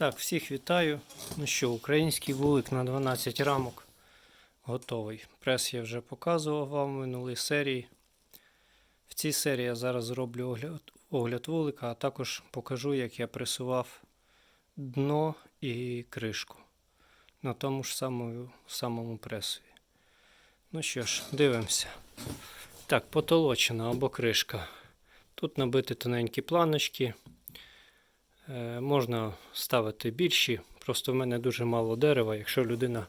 Так, всіх вітаю. Ну що, український вулик на 12 рамок готовий. Прес я вже показував вам в минулій серії. В цій серії я зараз зроблю огляд, огляд вулика, а також покажу, як я пресував дно і кришку на тому ж самому, самому пресові. Ну що ж, дивимося. Так, потолочена або кришка. Тут набиті тоненькі планочки. Е, можна ставити більші, просто в мене дуже мало дерева. Якщо людина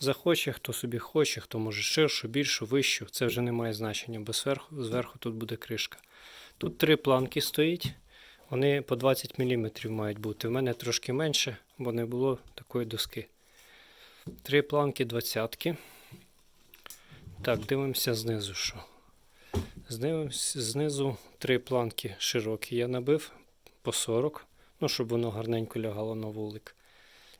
захоче, хто собі хоче, хто може ширшу, більшу, вищу, це вже не має значення, бо зверху, зверху тут буде кришка. Тут три планки стоїть, вони по 20 мм мають бути. В мене трошки менше, бо не було такої доски. Три планки двадцятки. Так, дивимося знизу, що. Знизу, знизу три планки широкі я набив по 40, ну, щоб воно гарненько лягало на вулик.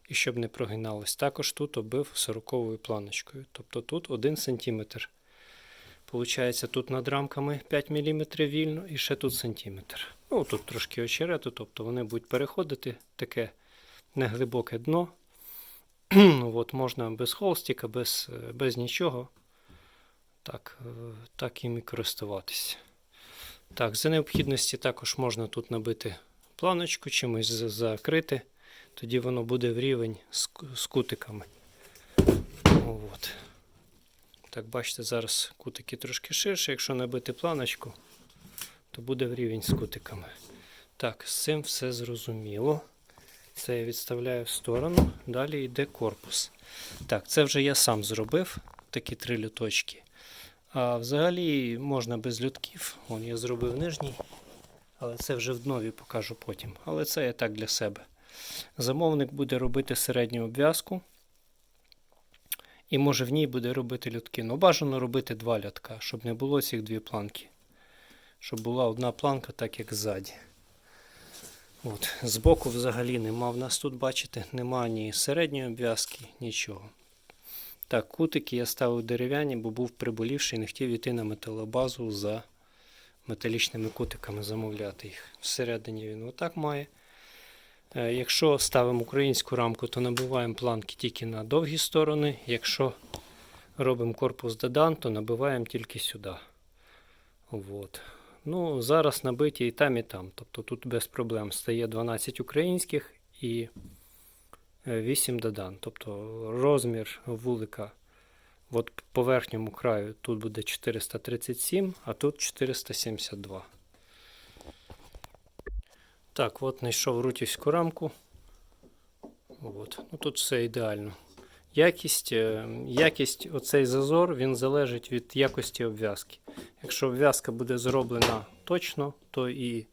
І щоб не прогиналось. Також тут оббив 40 планочкою. Тобто тут 1 см. Получається, тут над рамками 5 мм вільно і ще тут сантиметр. Ну, тут трошки очерету, тобто вони будуть переходити таке неглибоке дно. ну, от, можна без холстика, без, е, без нічого. Так, е, так їм і користуватися. Так, за необхідності також можна тут набити планочку, чимось закрити, тоді воно буде в рівень з, кутиками. От. Так, бачите, зараз кутики трошки ширше. Якщо набити планочку, то буде в рівень з кутиками. Так, з цим все зрозуміло. Це я відставляю в сторону. Далі йде корпус. Так, це вже я сам зробив, такі три люточки. А взагалі можна без лютків. Вон я зробив нижній, але це вже в нові покажу потім. Але це я так для себе. Замовник буде робити середню обв'язку. І може в ній буде робити лютки. Ну, бажано робити два лятка, щоб не було цих дві планки. Щоб була одна планка, так як ззаді. От. Збоку взагалі нема в нас тут, бачите, нема ні середньої обв'язки, нічого. Так, кутики я ставив дерев'яні, бо був приболівший, і не хотів йти на металобазу за металічними кутиками, замовляти їх. Всередині він отак має. Е, Якщо ставимо українську рамку, то набиваємо планки тільки на довгі сторони. Якщо робимо корпус додан, то набиваємо тільки сюди. От. Ну, зараз набиті і там, і там. Тобто тут без проблем стає 12 українських і 8 додан. Тобто розмір вулика от по верхньому краю тут буде 437, а тут 472. Так, от знайшов рутівську рамку. От. Ну, тут все ідеально. Якість, е, якість оцей зазор він залежить від якості обв'язки. Якщо обв'язка буде зроблена точно, то і.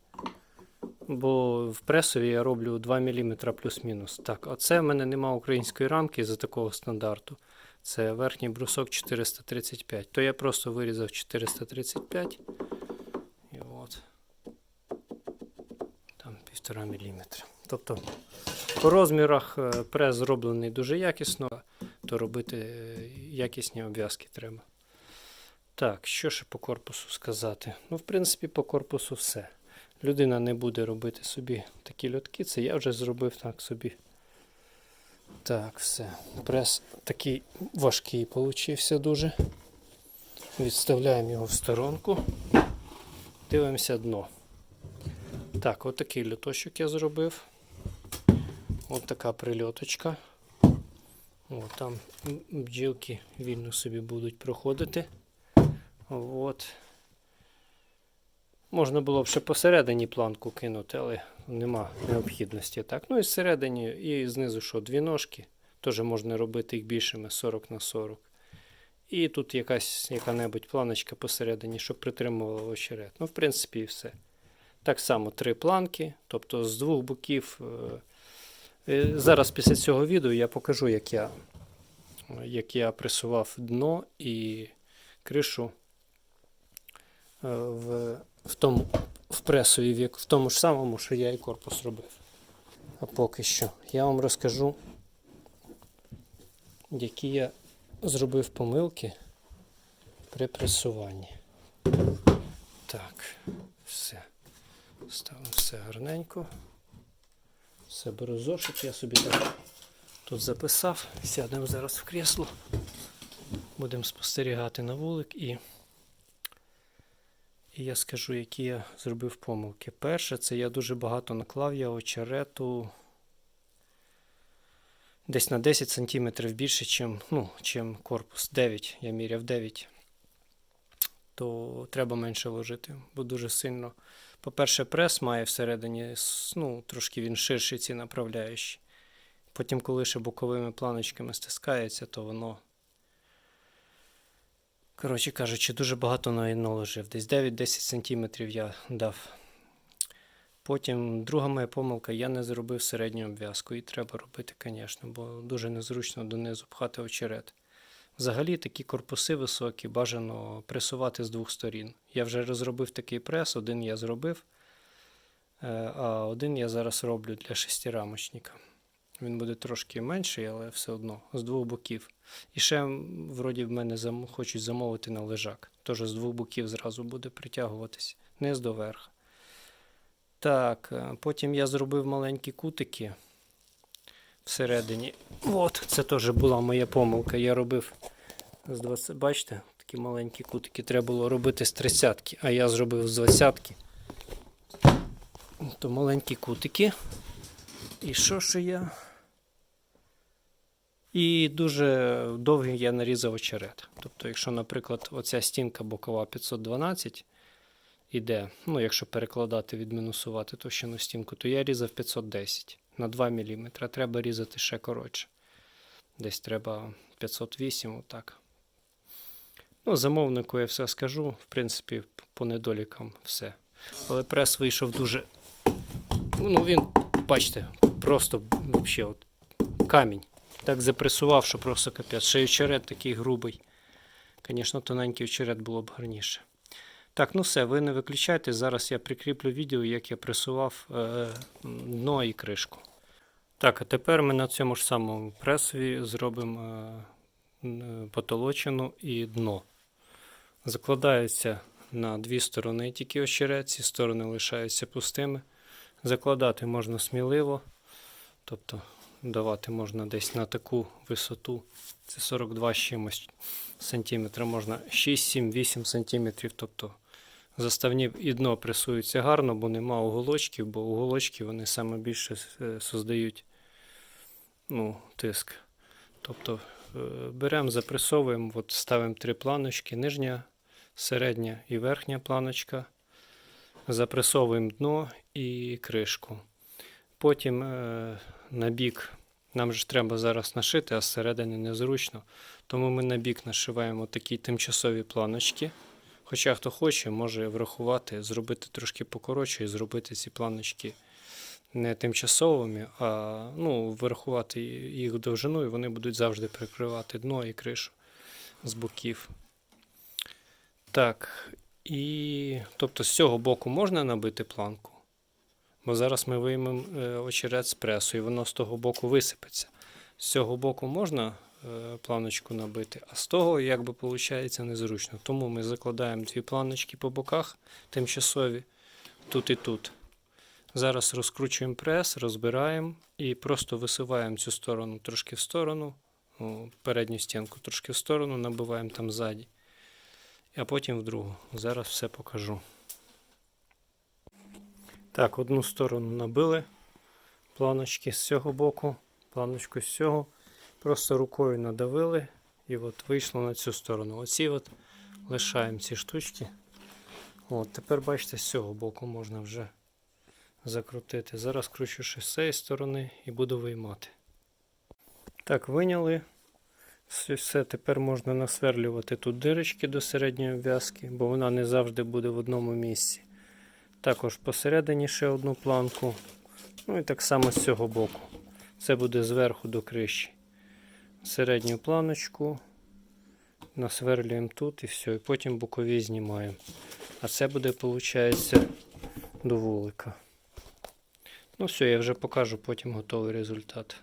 Бо в пресові я роблю 2 мм плюс-мінус. Так, оце в мене нема української рамки за такого стандарту. Це верхній брусок 435. То я просто вирізав 435. І от. Там 1,5 мм. Тобто по розмірах е, прес зроблений дуже якісно, то робити е, якісні обв'язки треба. Так, що ще по корпусу сказати? Ну, в принципі, по корпусу все. Людина не буде робити собі такі льотки. Це я вже зробив так собі. Так, все. Прес такий важкий получився дуже. Відставляємо його в сторонку. Дивимося дно. Так, отакий льоточок я зробив. От така прильоточка. О, там бджілки вільно собі будуть проходити. От. Можна було б ще посередині планку кинути, але нема необхідності. Так. Ну і зсередині, і знизу що, дві ножки. Теж можна робити їх більшими 40 на 40. І тут якась яка-небудь планочка посередині, щоб притримувала очерет. Ну, в принципі, і все. Так само три планки, тобто з двох боків. е, е, Зараз після цього відео я покажу, як я, як я пресував дно і кришу е, в, в, тому, в пресові, в, тому ж самому, що я і корпус робив. А поки що я вам розкажу, які я зробив помилки при пресуванні. Так, все. Ставимо все гарненько. Все, беру зошит, я собі так тут записав. Сядемо зараз в кресло. Будемо спостерігати на вулик і, і я скажу, які я зробив помилки. Перше, це я дуже багато наклав я очерету десь на 10 см більше, чим, ну, чим корпус. 9, я міряв 9. То треба менше ложити, бо дуже сильно. По-перше, прес має всередині, ну, трошки він ширший ці направляючі. Потім, коли ще боковими планочками стискається, то воно. Коротше кажучи, дуже багато на- наложив. Десь 9-10 см я дав. Потім друга моя помилка, я не зробив середню обв'язку. І треба робити, звісно, бо дуже незручно донизу пхати очерет. Взагалі такі корпуси високі бажано пресувати з двох сторін. Я вже розробив такий прес, один я зробив, е, а один я зараз роблю для шестирамочника. Він буде трошки менший, але все одно з двох боків. І ще, вроді, в мене зам... хочуть замовити на лежак. Тож з двох боків зразу буде притягуватись, низ до верха. Так, е, потім я зробив маленькі кутики всередині. От, це теж була моя помилка. Я робив з 20, бачите, такі маленькі кутики треба було робити з 30, а я зробив з 20. То маленькі кутики. І що ще я? І дуже довгий я нарізав очерет. Тобто, якщо, наприклад, оця стінка бокова 512 іде, ну, якщо перекладати, відмінусувати товщину стінку, то я різав 510 на 2 мм. Треба різати ще коротше. Десь треба 508, отак. Ну, замовнику я все скажу. В принципі, по недолікам все. Але прес вийшов дуже. Ну, він, бачите, просто взагалі от, камінь. Так запресував, що просто капець. Ще й очерет такий грубий. Звісно, тоненький очерет було б гарніше. Так, ну все, ви не виключайте. Зараз я прикріплю відео, як я пресував е, дно і кришку. Так, а тепер ми на цьому ж самому пресові зробимо е, потолочину і дно. Закладається на дві сторони тільки очерет, ці сторони лишаються пустими. Закладати можна сміливо, тобто давати можна десь на таку висоту. Це 42 з чимось сантиметра, можна 6, 7, 8 сантиметрів. Тобто заставні і дно пресуються гарно, бо нема уголочків, бо уголочки вони саме більше е, создають ну, тиск. Тобто е, беремо, запресовуємо, от ставимо три планочки, нижня, середня і верхня планочка. Запресовуємо дно і кришку. Потім е, на бік, нам же треба зараз нашити, а зсередини незручно. Тому ми на бік нашиваємо такі тимчасові планочки. Хоча хто хоче, може врахувати, зробити трошки покоротше і зробити ці планочки не тимчасовими, а ну, врахувати їх довжину, і вони будуть завжди прикривати дно і кришу з боків. Так, і тобто з цього боку можна набити планку, бо зараз ми виймемо е, очерет з пресу, і воно з того боку висипеться. З цього боку можна е, планочку набити, а з того, якби виходить, незручно. Тому ми закладаємо дві планочки по боках тимчасові, тут і тут. Зараз розкручуємо прес, розбираємо і просто висуваємо цю сторону трошки в сторону, ну, передню стінку трошки в сторону, набиваємо там ззаді, а потім в другу. Зараз все покажу. Так, одну сторону набили планочки з цього боку, планочку з цього. Просто рукою надавили і от вийшло на цю сторону. Оці от лишаємо ці штучки. От, тепер бачите, з цього боку можна вже закрутити. Зараз кручу ще з цієї сторони і буду виймати. Так, виняли. Все, все, тепер можна насверлювати тут дирочки до середньої обв'язки, бо вона не завжди буде в одному місці. Також посередині ще одну планку. Ну і так само з цього боку. Це буде зверху до криші. Середню планочку. Насверлюємо тут і все. І потім бокові знімаємо. А це буде, виходить, до вулика. Ну все, я вже покажу потім готовий результат.